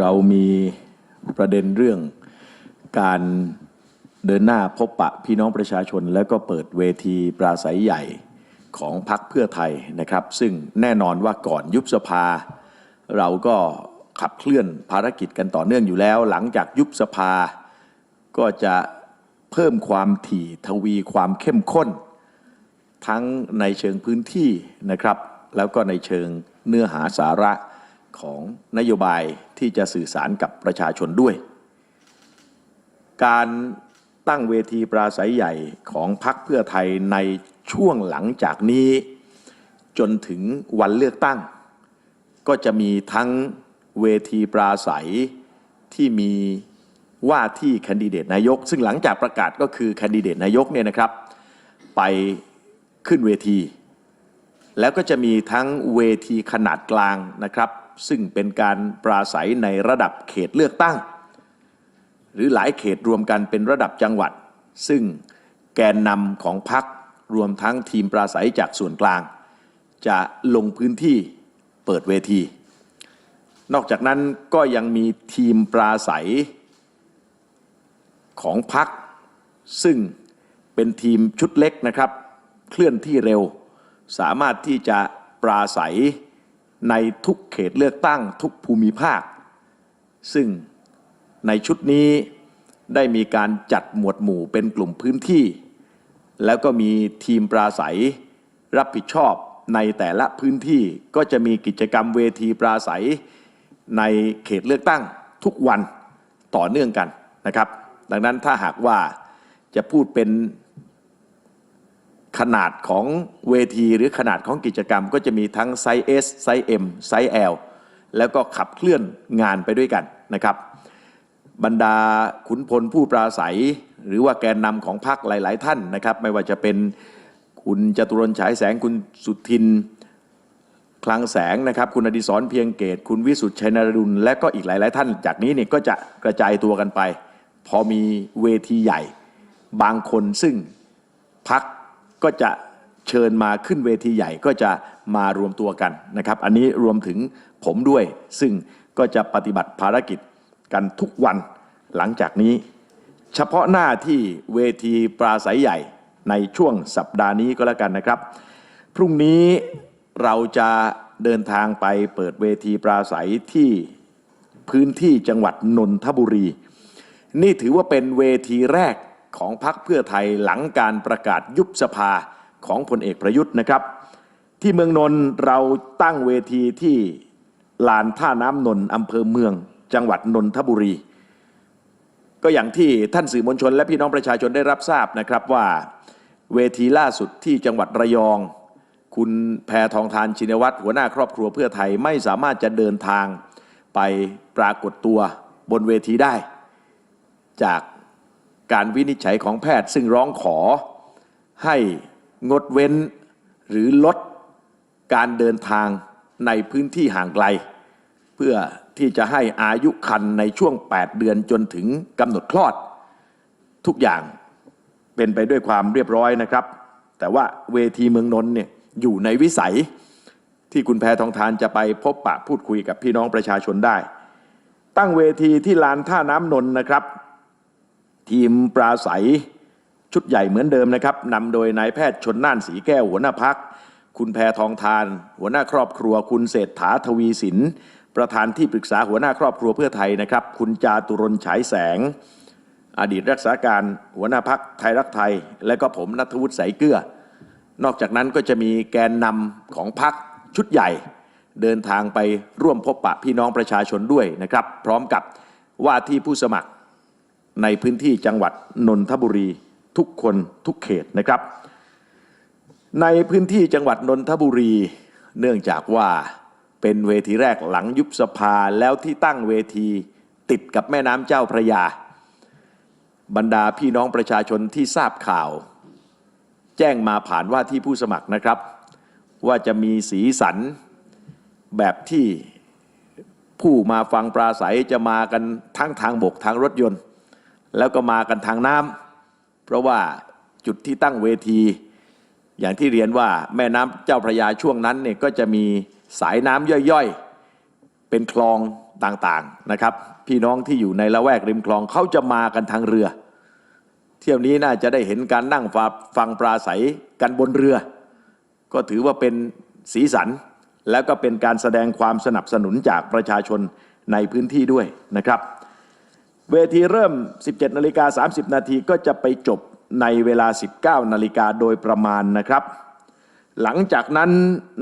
เรามีประเด็นเรื่องการเดินหน้าพบปะพี่น้องประชาชน แล้วก็เปิดเวทีปราศัยใหญ่ของพรรคเพื่อไทยนะครับ ซึ่งแน่นอนว่าก่อนยุบสภา เราก็ขับเคลื่อนภารกิจกันต่อเนื่องอยู่แล้ว หลังจากยุบสภา ก็จะเพิ่มความถี่ทวีความเข้มข้น ทั้งในเชิงพื้นที่นะครับ แล้วก็ในเชิงเนื้อหาสาระ ของนโยบายที่จะสื่อสารกับประชาชนด้วย การตั้งเวทีปราศัยใหญ่ของพรรคเพื่อไทยในช่วงหลังจากนี้ จนถึงวันเลือกตั้ง ก็จะมีทั้งเวทีปราศัยที่มีว่าที่แคนดิเดตนายก ซึ่งหลังจากประกาศก็คือแคนดิเดตนายกเนี่ยนะครับ ไปขึ้นเวที แล้วก็จะมีทั้งเวทีขนาดกลางนะครับ ซึ่งเป็นการปราศัยในระดับเขตเลือกตั้ง หรือหลายเขตรวมกันเป็นระดับจังหวัด ซึ่งแกนนำของพรรครวมทั้งทีมปราศัยจากส่วนกลาง จะลงพื้นที่เปิดเวที นอกจากนั้นก็ยังมีทีมปราศัยของพรรคซึ่งเป็นทีมชุดเล็กนะครับ เคลื่อนที่เร็ว สามารถที่จะปราศัย ในทุกเขตเลือกตั้งทุกภูมิภาค ซึ่งในชุดนี้ได้มีการจัดหมวดหมู่เป็นกลุ่มพื้นที่ แล้วก็มีทีมปราศัย รับผิดชอบในแต่ละพื้นที่ก็จะมีกิจกรรมเวทีปราศัย ในเขตเลือกตั้งทุกวันต่อเนื่องกันนะครับ ดังนั้นถ้าหากว่าจะพูดเป็น ขนาดของเวทีหรือขนาดของกิจกรรม ก็จะมีทั้งไซส์ S ไซส์ M ไซส์ L แล้วก็ขับเคลื่อนงานไปด้วยกันนะครับ บรรดาขุนพลผู้ปราศัย หรือว่าแกนนำของพรรคหลาย ๆ ท่านนะครับ ไม่ว่าจะเป็นคุณจตุรนฉายแสงคุณสุทินคลังแสงนะครับ คุณอดิศรเพียงเกต คุณวิสุทธิ์ชัยนรุณและก็อีกหลาย ๆ ท่าน จากนี้เนี่ยก็จะกระจายตัวกันไป พอมีเวทีใหญ่ บางคนซึ่งพัก ก็จะเชิญมาขึ้นเวทีใหญ่ก็จะมารวมตัวกันนะครับ อันนี้รวมถึงผมด้วย ซึ่งก็จะปฏิบัติภารกิจกันทุกวันหลังจากนี้ เฉพาะหน้าที่เวทีปราศัยใหญ่ในช่วงสัปดาห์นี้ก็แล้วกันนะครับ พรุ่งนี้เราจะเดินทางไปเปิดเวทีปราศัยที่พื้นที่จังหวัดนนทบุรี นี่ถือว่าเป็นเวทีแรก ของพรรคเพื่อไทยหลังการประกาศยุบสภาของพลเอกประยุทธ์นะครับ ที่เมืองนนท์เราตั้งเวทีที่ลานท่าน้ำนนท์อำเภอเมือง จังหวัดนนทบุรี ก็อย่างที่ท่านสื่อมวลชน และพี่น้องประชาชนได้รับทราบนะครับว่า เวทีล่าสุดที่จังหวัดระยอง คุณแพทองทานชินวัตรหัวหน้าครอบครัวเพื่อไทยไม่สามารถจะเดินทางไปปรากฏตัวบนเวทีได้ จาก การวินิจฉัยของแพทย์ซึ่งร้องขอให้งดเว้นหรือลดการเดินทางในพื้นที่ห่างไกล เพื่อที่จะให้อายุคันในช่วง 8 เดือนจนถึงกำหนดคลอด ทุกอย่างเป็นไปด้วยความเรียบร้อยนะครับ แต่ว่าเวทีเมืองนนท์เนี่ยอยู่ในวิสัยที่คุณแพทองทานจะไปพบปะพูดคุยกับพี่น้องประชาชนได้ ตั้งเวทีที่ลานท่าน้ำนนท์นะครับ ทีมปราศัยชุดใหญ่เหมือนเดิมนะครับนำโดยนายแพทย์ชนน่านสีแก้วหัวหน้าพัก คุณแพทองทาน หัวหน้าครอบครัว คุณเศรษฐาทวีสิน ประธานที่ปรึกษาหัวหน้าครอบครัวเพื่อไทยนะครับ คุณจาตุรนฉายแสง อดีตรักษาการหัวหน้าพักไทยรักไทย และก็ผมนัทวุฒิสายเกลือนอกจากนั้นก็จะมีแกนนำของพักชุดใหญ่ เดินทางไปร่วมพบปะพี่น้องประชาชนด้วยนะครับ พร้อมกับว่าที่ผู้สมัคร ในพื้นที่จังหวัดนนทบุรีทุกคนทุกเขตนะครับ ในพื้นที่จังหวัดนนทบุรี เนื่องจากว่าเป็นเวทีแรกหลังยุบสภาแล้วที่ตั้งเวทีติดกับแม่น้ำเจ้าพระยา บรรดาพี่น้องประชาชนที่ทราบข่าว แจ้งมาผ่านว่าที่ผู้สมัครนะครับ ว่าจะมีสีสันแบบที่ผู้มาฟังปราศัยจะมากันทั้งทางบกทางรถยนต์ แล้วก็มากันทางน้ำเพราะว่าจุดที่ตั้งเวที อย่างที่เรียนว่าแม่น้ำเจ้าพระยาช่วงนั้นเนี่ยก็จะมีสายน้ำย่อยๆ เป็นคลองต่างๆนะครับ พี่น้องที่อยู่ในละแวกริมคลองเขาจะมากันทางเรือ เที่ยวนี้น่าจะได้เห็นการนั่งฟังฟังปราศัยกันบนเรือ ก็ถือว่าเป็นสีสันแล้วก็เป็นการแสดงความสนับสนุนจากประชาชนในพื้นที่ด้วยนะครับ เวทีเริ่ม 17นาฬิกา30 นาทีก็จะไปจบในเวลา 19นาฬิกาโดยประมาณนะครับ หลังจากนั้น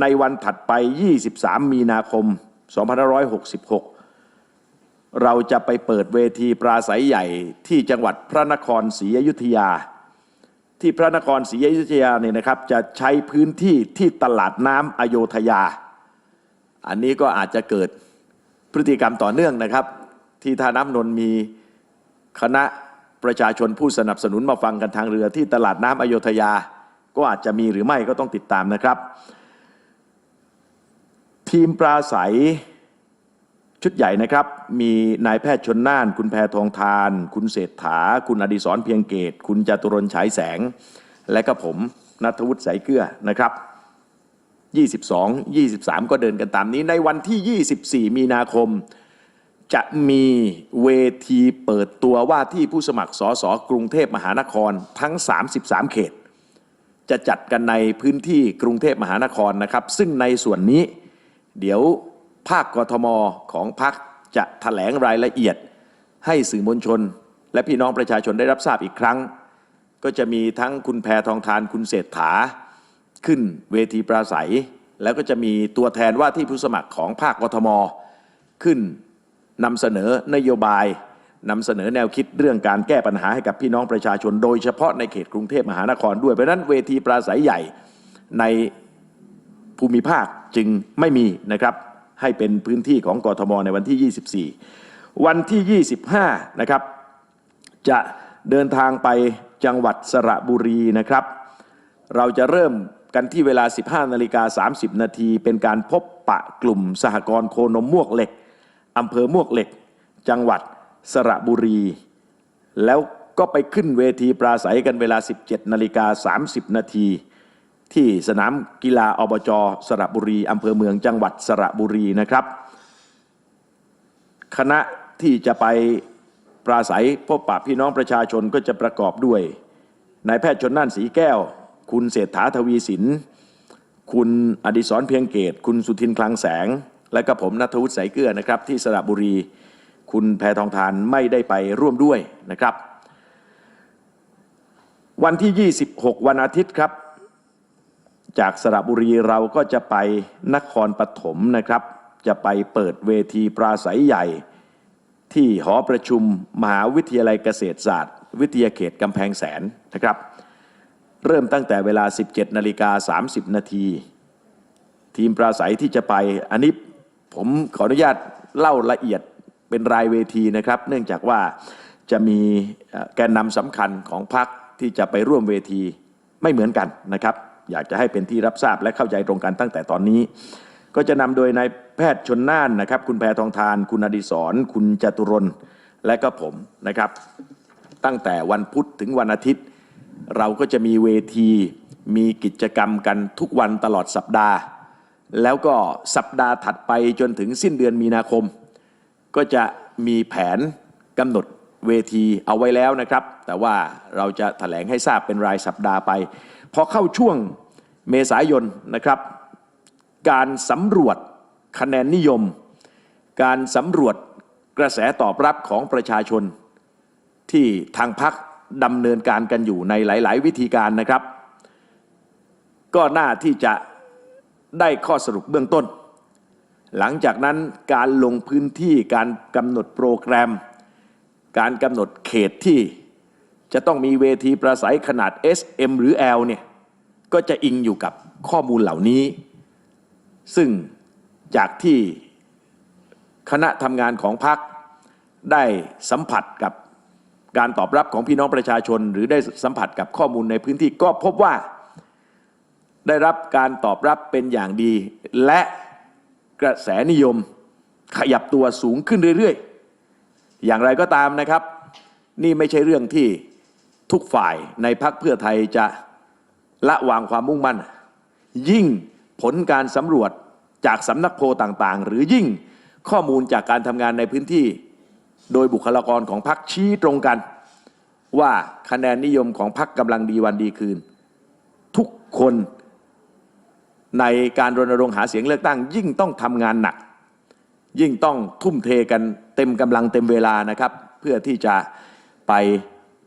ในวันถัดไป 23 มีนาคม 2566 เราจะไปเปิดเวทีปราศัยใหญ่ที่จังหวัดพระนครศรีอยุธยา ที่พระนครศรีอยุธยาเนี่ยนะครับ จะใช้พื้นที่ที่ตลาดน้ำอโยธยา อันนี้ก็อาจจะเกิดพฤติกรรมต่อเนื่องนะครับ ที่ท่าน้ำนนท์มีคณะประชาชนผู้สนับสนุนมาฟังกันทางเรือที่ตลาดน้ำอโยธยา ก็อาจจะมีหรือไม่ก็ต้องติดตามนะครับ ทีมปราศัยชุดใหญ่นะครับ มีนายแพทย์ชนน่าน คุณแพทองทาน คุณเศรษฐา คุณอดิศรเพียงเกต คุณจตุรนฉายแสง และก็ผมนัทวุฒิสายเกลือนะครับ 22 23 ก็เดินกันตามนี้ในวันที่ 24 มีนาคม จะมีเวทีเปิดตัวว่าที่ผู้สมัครสสกรุงเทพมหานครทั้ง 33 เขต จะจัดกันในพื้นที่กรุงเทพมหานครนะครับ ซึ่งในส่วนนี้ เดี๋ยวภาคกทมของพักจะถแถลงรายละเอียด ให้สื่อมวลชน และพี่น้องประชาชนได้รับทราบอีกครั้ง ก็จะมีทั้งคุณแพทองทานคุณเศรษฐา ขึ้นเวทีปราศัย แล้วก็จะมีตัวแทนว่าที่ผู้สมัครของภาคกทมขึ้น นำเสนอนโยบายนำเสนอแนวคิดเรื่องการแก้ปัญหาให้กับพี่น้องประชาชน โดยเฉพาะในเขตกรุงเทพมหานครด้วยเพราะนั้นเวทีปราศัยใหญ่ในภูมิภาคจึงไม่มีนะครับให้เป็นพื้นที่ของกทมในวันที่ 24 วันที่ 25 นะครับ จะเดินทางไปจังหวัดสระบุรีนะครับ เราจะเริ่มกันที่เวลา 15 นาฬิกา 30 นาทีเป็นการพบปะกลุ่มสหกรณ์โคนมมวกเหล็ก อำเภอมวกเหล็ก จังหวัดสระบุรี แล้วก็ไปขึ้นเวทีปราศัยกันเวลา 17นาฬิกา30 นาทีที่สนามกีฬาอบจสระบุรีอำเภอเมืองจังหวัดสระบุรีนะครับ คณะที่จะไปปราศัยพบปะพี่น้องประชาชนก็จะประกอบด้วยนายแพทย์ชนน่านสีแก้ว คุณเศรษฐาทวีสิน คุณอดิศรเพียงเกต คุณสุทินคลังแสง และก็ผมนัทวุฒิสายเกลือนะครับที่สระบุรี คุณแพทองทานไม่ได้ไปร่วมด้วยนะครับ วันที่ 26 วันอาทิตย์ครับ จากสระบุรีเราก็จะไปนครปฐมนะครับ จะไปเปิดเวทีปราศัยใหญ่ ที่หอประชุมมหาวิทยาลัยเกษตรศาสตร์ วิทยาเขตกำแพงแสนนะครับเริ่มตั้งแต่เวลา 17 นาฬิกา 30 นาที ทีมปราศัยที่จะไปอันนี้ ผมขออนุญาตเล่าละเอียดเป็นรายเวทีนะครับ เนื่องจากว่าจะมีแกนนำสำคัญของพรรคที่จะไปร่วมเวทีไม่เหมือนกันนะครับ อยากจะให้เป็นที่รับทราบและเข้าใจตรงกันตั้งแต่ตอนนี้ ก็จะนำโดยนายแพทย์ชนน่านนะครับ คุณแพทองทาน คุณอดิศรคุณจตุรนและก็ผมนะครับ ตั้งแต่วันพุธถึงวันอาทิตย์ เราก็จะมีเวที มีกิจกรรมกันทุกวันตลอดสัปดาห์ แล้วก็สัปดาห์ถัดไปจนถึงสิ้นเดือนมีนาคม ก็จะมีแผนกำหนดเวทีเอาไว้แล้วนะครับ แต่ว่าเราจะแถลงให้ทราบเป็นรายสัปดาห์ไปพอเข้าช่วงเมษายนนะครับ การสำรวจคะแนนนิยม การสำรวจกระแสตอบรับของประชาชน ที่ทางพักดำเนินการกันอยู่ในหลาย ๆ วิธีการนะครับ ก็น่าที่จะ ได้ข้อสรุปเบื้องต้น หลังจากนั้นการลงพื้นที่การกำหนดโปรแกรม การกำหนดเขตที่จะต้องมีเวทีประสัยขนาด S M หรือ L เนี่ยก็จะอิงอยู่กับข้อมูลเหล่านี้ ซึ่งจากที่คณะทำงานของพรรคได้สัมผัสกับการตอบรับของพี่น้องประชาชน หรือได้สัมผัสกับข้อมูลในพื้นที่ก็พบว่า ได้รับการตอบรับเป็นอย่างดี และกระแสนิยมขยับตัวสูงขึ้นเรื่อยๆ อย่างไรก็ตามนะครับ นี่ไม่ใช่เรื่องที่ทุกฝ่ายในพักเพื่อไทยจะละวางความมุ่งมั่น ยิ่งผลการสำรวจจากสำนักโพลต่างๆ หรือยิ่งข้อมูลจากการทำงานในพื้นที่ โดยบุคลากรของพรรคชี้ตรงกัน ว่าคะแนนนิยมของพรรคกำลังดีวันดีคืน ทุกคน ในการรณรงค์หาเสียงเลือกตั้ง ยิ่งต้องทำงานหนัก ยิ่งต้องทุ่มเทกันเต็มกำลังเต็มเวลานะครับ เพื่อที่จะไป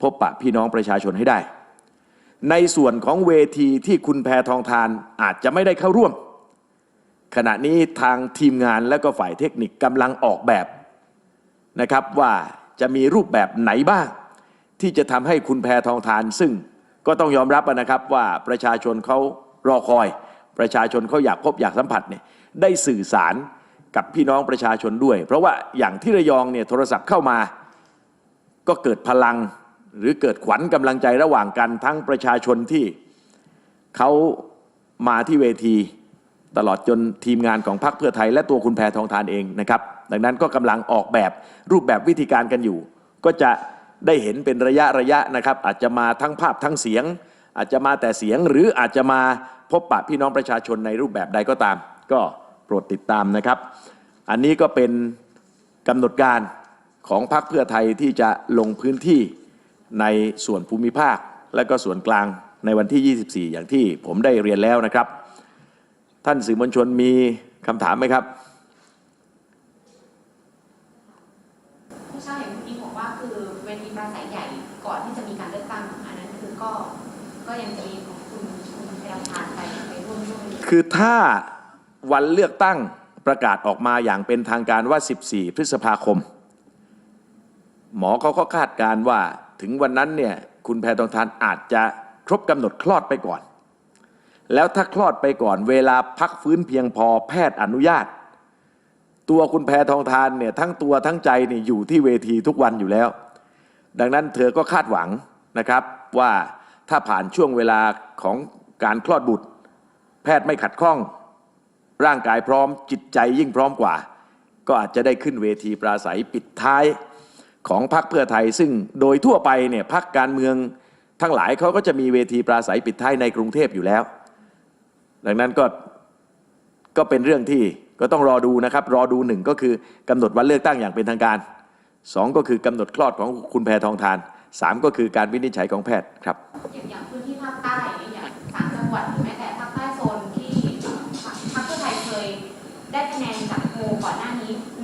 พบปะพี่น้องประชาชนให้ได้ ในส่วนของเวทีที่คุณแพทองทานอาจจะไม่ได้เข้าร่วม ขณะนี้ทางทีมงานและก็ฝ่ายเทคนิคกำลังออกแบบนะครับว่าจะมีรูปแบบไหนบ้าง ที่จะทำให้คุณแพทองทานซึ่งก็ต้องยอมรับนะครับว่าประชาชนเขารอคอย ประชาชนเขาอยากพบอยากสัมผัสเนี่ยได้สื่อสารกับพี่น้องประชาชนด้วย เพราะว่าอย่างที่ระยองเนี่ยโทรศัพท์เข้ามา ก็เกิดพลังหรือเกิดขวัญกำลังใจระหว่างกันทั้งประชาชนที่เขามาที่เวที ตลอดจนทีมงานของพรรคเพื่อไทย และตัวคุณแพทองทานเองนะครับ ดังนั้นก็กำลังออกแบบรูปแบบวิธีการกันอยู่ ก็จะได้เห็นเป็นระยะระยะนะครับ อาจจะมาทั้งภาพทั้งเสียง อาจจะมาแต่เสียงหรืออาจจะมาพบปะพี่น้องประชาชนในรูปแบบใดก็ตาม ก็โปรดติดตามนะครับ อันนี้ก็เป็นกำหนดการของพรรคเพื่อไทยที่จะลงพื้นที่ในส่วนภูมิภาค และก็ส่วนกลางในวันที่ 24 อย่างที่ผมได้เรียนแล้วนะครับ ท่านสื่อมวลชนมีคำถามไหมครับ ผู้เช่าเห็นเมื่อกี้บอกว่าคือเวทีปราศัยใหญ่ก่อนที่จะมีการเลือกตั้งอันนั้นคือก็ก็ยังจะมีของคุณคุณพยาธานไปไปร่วมด้วย คือถ้าวันเลือกตั้งประกาศออกมาอย่างเป็นทางการว่า 14 พฤษภาคม หมอเขาก็คาดการณ์ว่าถึงวันนั้นเนี่ยคุณแพทองทานอาจจะครบกำหนดคลอดไปก่อน แล้วถ้าคลอดไปก่อนเวลาพักฟื้นเพียงพอแพทย์อนุญาต ตัวคุณแพทองทานเนี่ยทั้งตัวทั้งใจเนี่ยอยู่ที่เวทีทุกวันอยู่แล้ว ดังนั้นเธอก็คาดหวังนะครับว่าถ้าผ่านช่วงเวลาของการคลอดบุตร แพทย์ไม่ขัดข้อง ร่างกายพร้อมจิตใจยิ่งพร้อมกว่า ก็อาจจะได้ขึ้นเวทีปราศัยปิดท้ายของพรรคเพื่อไทย ซึ่งโดยทั่วไปเนี่ยพรรคการเมืองทั้งหลายเขาก็จะมีเวทีปราศัยปิดท้ายในกรุงเทพอยู่แล้ว ดังนั้นก็ก็เป็นเรื่องที่ก็ต้องรอดูนะครับ รอดูหนึ่งก็คือกำหนดวันเลือกตั้งอย่างเป็นทางการสองก็คือกำหนดคลอดของคุณแพทองทานสามก็คือการวินิจฉัยของแพทย์ครับ อย่างพื้นที่ภาคใต้อย่างสามจังหวัดหรือแม้แต่ภาคใต้โซนที่พรรคเพื่อไทยเคยได้คะแนนจากโพลก่อนหน้า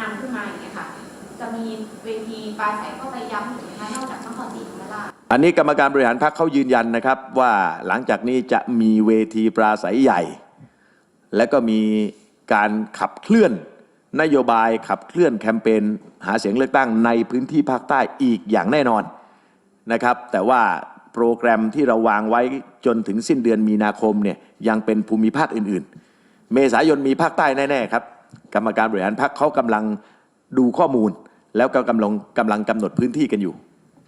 น้ำขึ้นมาอย่างเงี้ยค่ะ จะมีเวทีปราศัยเข้าไปย้ำหรือไหมคะนอกจากนครศรีธรรมราชอันนี้กรรมการบริหารพรรคเขายืนยันนะครับ ว่าหลังจากนี้จะมีเวทีปราศัยใหญ่ และก็มีการขับเคลื่อนนโยบายขับเคลื่อนแคมเปญหาเสียงเลือกตั้งในพื้นที่ภาคใต้อีกอย่างแน่นอนนะครับ แต่ว่าโปรแกรมที่เราวางไว้จนถึงสิ้นเดือนมีนาคมเนี่ยยังเป็นภูมิภาคอื่น ๆ เมษายนมีภาคใต้แน่ ๆ ครับ กรรมการบริหารพรรคเขากำลังดูข้อมูล แล้วก็กำลังกำลังกำหนดพื้นที่กันอยู่